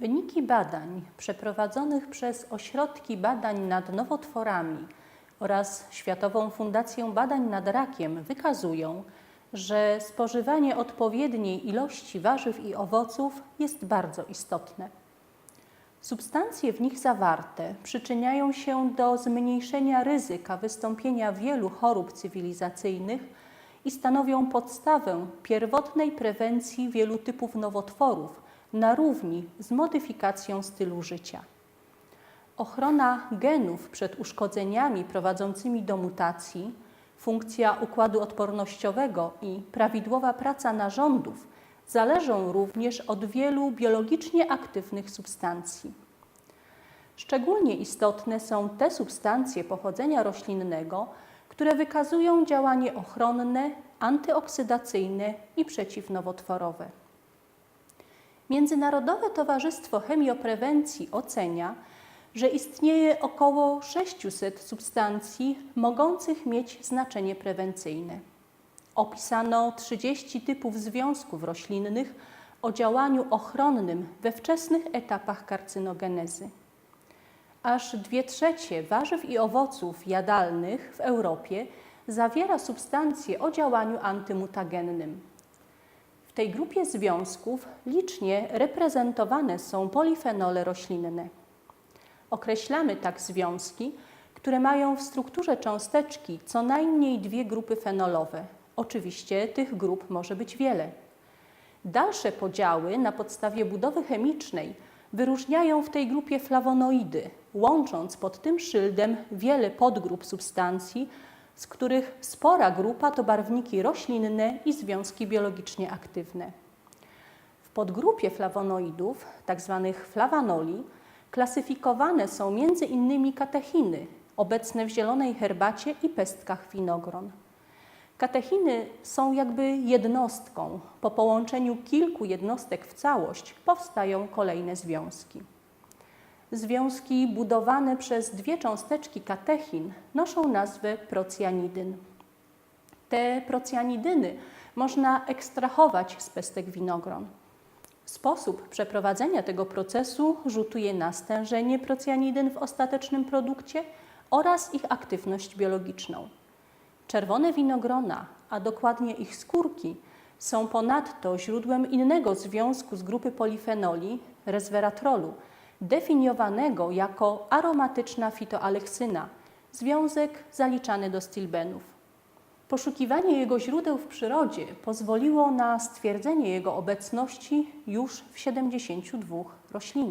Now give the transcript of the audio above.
Wyniki badań przeprowadzonych przez Ośrodki Badań nad Nowotworami oraz Światową Fundację Badań nad Rakiem wykazują, że spożywanie odpowiedniej ilości warzyw i owoców jest bardzo istotne. Substancje w nich zawarte przyczyniają się do zmniejszenia ryzyka wystąpienia wielu chorób cywilizacyjnych i stanowią podstawę pierwotnej prewencji wielu typów nowotworów na równi z modyfikacją stylu życia. Ochrona genów przed uszkodzeniami prowadzącymi do mutacji, funkcja układu odpornościowego i prawidłowa praca narządów zależą również od wielu biologicznie aktywnych substancji. Szczególnie istotne są te substancje pochodzenia roślinnego, które wykazują działanie ochronne, antyoksydacyjne i przeciwnowotworowe. Międzynarodowe Towarzystwo Chemioprewencji ocenia, że istnieje około 600 substancji mogących mieć znaczenie prewencyjne. Opisano 30 typów związków roślinnych o działaniu ochronnym we wczesnych etapach karcynogenezy. Aż dwie trzecie warzyw i owoców jadalnych w Europie zawiera substancje o działaniu antymutagennym. Tej grupie związków licznie reprezentowane są polifenole roślinne. Określamy tak związki, które mają w strukturze cząsteczki co najmniej dwie grupy fenolowe. Oczywiście tych grup może być wiele. Dalsze podziały na podstawie budowy chemicznej wyróżniają w tej grupie flawonoidy, łącząc pod tym szyldem wiele podgrup substancji, z których spora grupa to barwniki roślinne i związki biologicznie aktywne. W podgrupie flawonoidów, tzw. flawanoli, klasyfikowane są innymi katechiny, obecne w zielonej herbacie i pestkach winogron. Katechiny są jakby jednostką. Po połączeniu kilku jednostek w całość powstają kolejne związki. Związki budowane przez dwie cząsteczki katechin noszą nazwę procjanidyn. Te procjanidyny można ekstrahować z pestek winogron. Sposób przeprowadzenia tego procesu rzutuje na stężenie procjanidyn w ostatecznym produkcie oraz ich aktywność biologiczną. Czerwone winogrona, a dokładnie ich skórki, są ponadto źródłem innego związku z grupy polifenoli, resveratrolu, definiowanego jako aromatyczna fitoaleksyna, związek zaliczany do stilbenów. Poszukiwanie jego źródeł w przyrodzie pozwoliło na stwierdzenie jego obecności już w 72 roślinach.